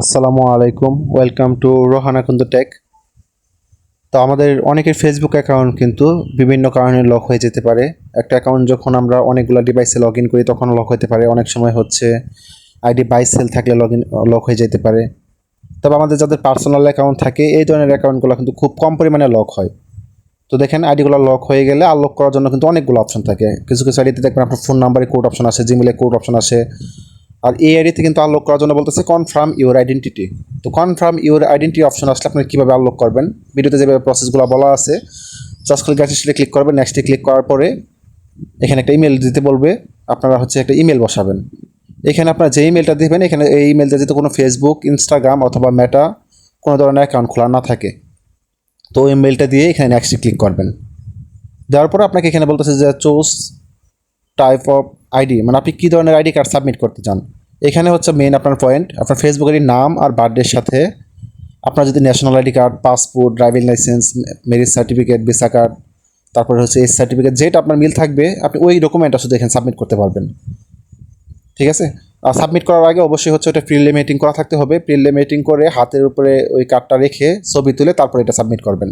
আসসালামু আলাইকুম, welcome to Rohana Kundu tech. তো আমাদের অনেকের ফেসবুক অ্যাকাউন্ট কিন্তু বিভিন্ন কারণে লক হয়ে যেতে পারে। একটা অ্যাকাউন্ট যখন আমরা অনেকগুলো ডিভাইসে লগ ইন করি, তখন লক হতে পারে। অনেক সময় হচ্ছে আইডি বাই সেল থাকলে লগ ইন লক হয়ে যেতে পারে। তবে আমাদের যাদের পার্সোনাল অ্যাকাউন্ট থাকে, এই ধরনের অ্যাকাউন্টগুলো কিন্তু খুব কম পরিমাণে লক হয়। তো দেখেন আইডিগুলো লক হয়ে গেলে আনলক করার জন্য কিন্তু অনেকগুলো অপশন থাকে। কিছু কিছু আইডিতে দেখবেন আপনার ফোন নাম্বারে কোড অপশন আছে জিমেলে কোড অপশন আছে আর এই আইডিতে কিন্তু আনলক করার জন্য বলতেছে কনফার্ম ইউর আইডেন্টিটি তো কনফার্ম ইউর আইডেন্টি অপশন আসলে আপনি কীভাবে আনলক করবেন? ভিডিওতে যেভাবে প্রসেসগুলো বলা আছে জাস্ট ক্লিক আছে সেটা ক্লিক করবেন নেক্সটে ক্লিক করার পরে এখানে একটা ইমেল দিতে বলবে, আপনারা হচ্ছে একটা ইমেল বসাবেন। এখানে আপনার যে ইমেলটা দেবেন, এখানে এই ইমেলটা যাতে কোনো ফেসবুক ইনস্টাগ্রাম অথবা মেটা কোনো ধরনের অ্যাকাউন্ট খোলা না থাকে, তো ওই ইমেলটা দিয়ে এখানে নেক্সটে ক্লিক করবেন। দেওয়ার পরে আপনাকে এখানে বলতেছে যে চোস টাইপ অফ আইডি মানে আপনি কী ধরনের আইডি কার্ড সাবমিট করতে চান? এখানে হচ্ছে মেন আপনার পয়েন্ট আপনার ফেসবুকের নাম আর বার্থডের সাথে আপনার যদি national ID card passport driving licence marriage certificate visa card তারপরে হচ্ছে এস সার্টিফিকেট যেটা আপনার মিল থাকবে, আপনি ওই ডকুমেন্টটা শুধু এখানে সাবমিট করতে পারবেন। ঠিক আছে? আর সাবমিট করার আগে অবশ্যই হচ্ছে ওটা প্রিলিমিটিং করা থাকতে হবে। প্রিলিমিটিং করে হাতের উপরে ওই কার্ডটা রেখে ছবি তুলে তারপরে এটা সাবমিট করবেন।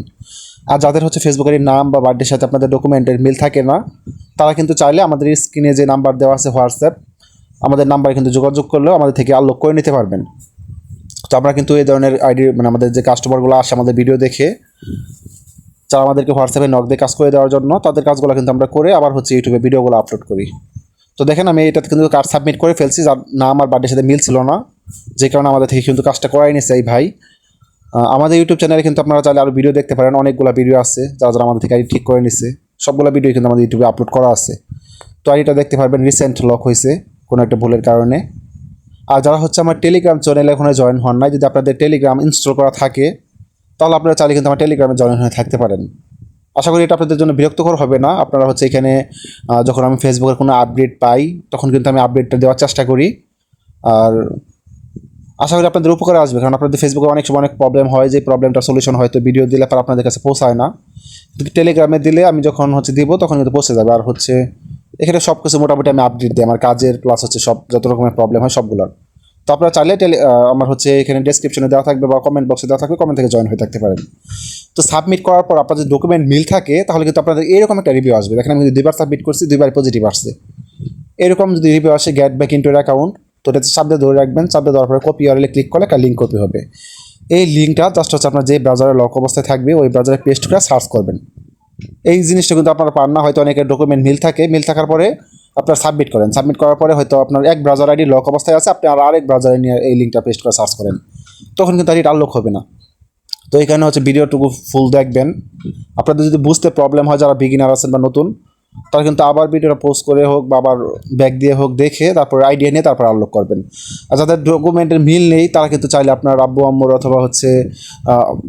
আর যাদের হচ্ছে ফেসবুকের নাম বা বার্থডের সাথে আপনাদের ডকুমেন্টের মিল থাকে না, তারা কিন্তু চাইলে আমাদের স্ক্রিনে যে নাম্বার দেওয়া আছে হোয়াটসঅ্যাপ আমাদের নাম্বারে কিন্তু যোগাযোগ করলেও আমাদের থেকে আনলক করে নিতে পারবেন। তো আমরা কিন্তু এই ধরনের আইডি মানে আমাদের যে কাস্টমারগুলো আসে আমাদের ভিডিও দেখে, যারা আমাদেরকে হোয়াটসঅ্যাপে নক দিয়ে কাজ করে দেওয়ার জন্য, তাদের কাজগুলো কিন্তু আমরা করে আবার হচ্ছে ইউটিউবে ভিডিওগুলো আপলোড করি। তো দেখেন আমি এটাতে কিন্তু কার্ড সাবমিট করে ফেলছি, যার নাম আমার বার্থডের সাথে মিল ছিল না, যে কারণে আমাদের থেকে কিন্তু কাজটা করাই নিছে এই ভাই। আমাদের ইউটিউব চ্যানেলে কিন্তু আপনারা চাইলে আরও ভিডিও দেখতে পারেন, অনেকগুলো ভিডিও আছে, যারা যারা আমাদের থেকে আইডি ঠিক করে নিছে। সবগুলো ভিডিও কিন্তু আমাদের ইউটিউবে আপলোড করা আছে। তো আইডিটা দেখতে পারবেন রিসেন্ট লক হয়েছে কোনো একটা ভুলের কারণে। আর যারা হচ্ছে আমার টেলিগ্রাম চ্যানেলে এখনও জয়েন হন নাই, যদি আপনাদের টেলিগ্রাম ইনস্টল করা থাকে, তাহলে আপনারা চাইলে কিন্তু আমার টেলিগ্রামে জয়েন হয়ে থাকতে পারেন। আশা করি এটা আপনাদের জন্য বিরক্তকর হবে না। আপনারা হচ্ছে এখানে যখন আমি ফেসবুকের কোনো আপডেট পাই, তখন কিন্তু আমি আপডেটটা দেওয়ার চেষ্টা করি। আর আশা করি আপনাদের উপকারে আসবে, কারণ আপনাদের ফেসবুকে অনেক সময় অনেক প্রবলেম হয়, যে প্রবলেমটা সলিউশন হয়তো ভিডিও দিলে পর আপনাদের কাছে পৌঁছায় না। টেলিগ্রামে দিলে আমি যখন হচ্ছে দিব, তখন কিন্তু পৌঁছে যাবে। আর হচ্ছে এখানে সব কিছু মোটামুটি আমি আপডেট দিই। আমার কাজের প্লাস হচ্ছে সব, যত রকমের প্রবলেম হয় সবগুলোর। তো আপনারা চাইলে টেলি আমার হচ্ছে এখানে ডেসক্রিপশনে দেওয়া থাকবে বা কমেন্ট বক্সে দেওয়া থাকবে কমেন্ট থেকে জয়েন হয়ে থাকতে পারেন। তো সাবমিট করার পর আপনাদের ডকুমেন্ট মিল থাকে, তাহলে কিন্তু আপনাদের এরকম একটা রিভিউ আসবে। দেখেন আমি যদি দুইবার সাবমিট করছি, দুইবার পজিটিভ আসছে। এরকম যদি রিভিউ আসে গেট ব্যাক ইন্টু অ্যাকাউন্ট তো এটাতে চাপতে ধরে রাখবেন। চাপতে দেওয়ার পরে কপি আরলে ক্লিক করলে একটা লিঙ্ক কপি হবে। এই লিঙ্কটা জাস্ট হচ্ছে আপনার যে ব্রাউজারে লক অবস্থায় থাকবে, ওই ব্রাউজারে পেস্ট করে সার্চ করবেন। এই জিনিসটা কিন্তু আপনারা পান না। হয়তো অনেকের ডকুমেন্ট মিল থাকে। মিল থাকার পরে আপনার সাবমিট করেন। সাবমিট করার পরে হয়তো আপনার এক ব্রাউজার আইডি লক অবস্থায় আছে। আপনি আর আরেক ব্রাউজারে নিয়ে এই লিঙ্কটা পেস্ট করে সার্চ করেন। তখন কিন্তু আর লক হবে না। তো এখানে হচ্ছে ভিডিওটুকু ফুল দেখবেন। আপনাদের যদি বুঝতে প্রবলেম হয়, যারা বিগিনার আছেন বা নতুন তারা কিন্তু আবার ভিডিওটা পোস্ট করে হোক বা আবার ব্যাগ দিয়ে হোক দেখে তারপর আইডিয়া নিয়ে তারপর আনলক করবেন। আর যাদের ডকুমেন্টের মিল নেই, তারা কিন্তু চাইলে আপনার আব্বু, আম্মুর অথবা হচ্ছে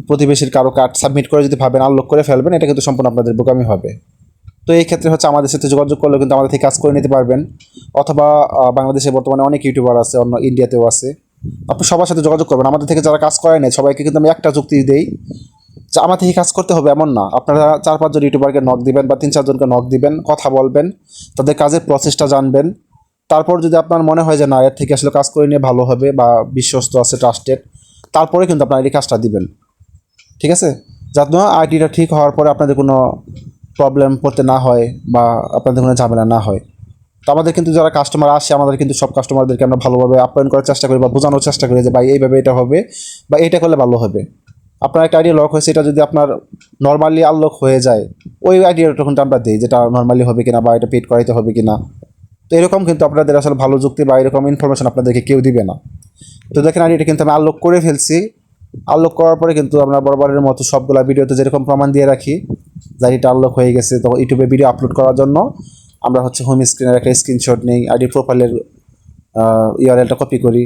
প্রতিবেশীর কারও কার্ড সাবমিট করে যদি ভাবেন আনলক করে ফেলবেন, এটা কিন্তু সম্পূর্ণ আপনাদের বোকামি হবে। তো এই ক্ষেত্রে হচ্ছে আমাদের সাথে যোগাযোগ করলেও কিন্তু আমাদের থেকে কাজ করে নিতে পারবেন। অথবা বাংলাদেশে বর্তমানে অনেক ইউটিউবার আছে, অন্য ইন্ডিয়াতেও আছে। আপনি সবার সাথে যোগাযোগ করবেন। আমাদের থেকে যারা কাজ করে নেয়, সবাইকে কিন্তু আমি একটা যুক্তি দেই যে আমার থেকে কাজ করতে হবে এমন না। আপনারা চার পাঁচজন ইউটিউবারকে নক দিবেন বা তিন চারজনকে নক দিবেন, কথা বলবেন, তাদের কাজের প্রসেসটা জানবেন। তারপর যদি আপনার মনে হয় যে না, এর থেকে আসলে কাজ করে নিয়ে ভালো হবে বা বিশ্বস্ত আছে ট্রাস্টেড তারপরে কিন্তু আপনার এই কাজটা দিবেন। ঠিক আছে? যাতে আইডিটা ঠিক হওয়ার পরে আপনাদের কোনো প্রবলেম পড়তে না হয় বা আপনাদের কোনো ঝামেলা না হয়। তো আমাদের কিন্তু যারা কাস্টমার আসে, আমাদের কিন্তু সব কাস্টমারদেরকে আমরা ভালোভাবে আপ্যায়ন করার চেষ্টা করি বা বোঝানোর চেষ্টা করি যে, ভাই, এইভাবে এটা হবে বা এটা করলে ভালো হবে। আপনার একটা আইডিয়া লক হয়েছে, এটা যদি আপনার নর্মালি আনলক হয়ে যায়, ওই আইডিয়াটা কিন্তু আমরা দিই, যেটা নর্মালি হবে কিনা বা এটা পেড করাইতে হবে কিনা। তো এরকম কিন্তু আপনাদের আসলে ভালো যুক্তি বা এরকম ইনফরমেশন আপনাদেরকে কেউ দিবে না। তো দেখেন আইডিটা কিন্তু আমি আনলক করে ফেলছি। আনলক করার পরে কিন্তু আমরা বরাবরের মতো সবগুলা ভিডিওতে যেরকম প্রমাণ দিয়ে রাখি যে আইডিটা আনলক হয়ে গেছে, তো ইউটিউবে ভিডিও আপলোড করার জন্য আমরা হচ্ছে হোম স্ক্রিনের একটা স্ক্রিনশট নেই আইডি প্রোফাইলের ইউআরএলটা কপি করি।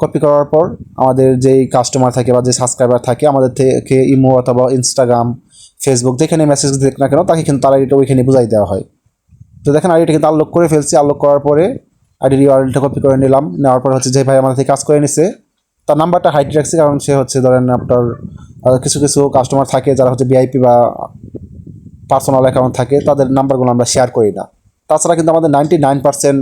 কপি করার পর আমাদের যেই কাস্টমার থাকে বা যে সাবস্ক্রাইবার থাকে, আমাদের থেকে ইমো অথবা ইনস্টাগ্রাম ফেসবুক যেখানে মেসেজ দেখ না কেন, তাকে কিন্তু তার আইডিটা ওইখানে বুঝাই দেওয়া হয়। তো দেখেন আইডিটা কিন্তু আনলক করে ফেলছি। আনলক করার পরে আইডির ইউআরএলটা কপি করে নিলাম। নেওয়ার পর হচ্ছে যে ভাই আমাদের থেকে কাজ করে নিছে। তার নাম্বারটা হাইট রাখছি কারণ সে হচ্ছে ধরেন আপনার কিছু কিছু কাস্টমার থাকে যারা হচ্ছে ভিআইপি বা পার্সোনাল অ্যাকাউন্ট থাকে, তাদের নাম্বারগুলো আমরা শেয়ার করি না। তাছাড়া কিন্তু আমাদের নাইনটি নাইন পার্সেন্ট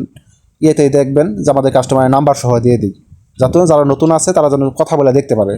ইয়েতেই দেখবেন যে আমাদের কাস্টমারের নাম্বার সহ দিয়ে দিই। যাতে যারা নতুন আছে তারা যেন কথা বলে দেখতে পারে।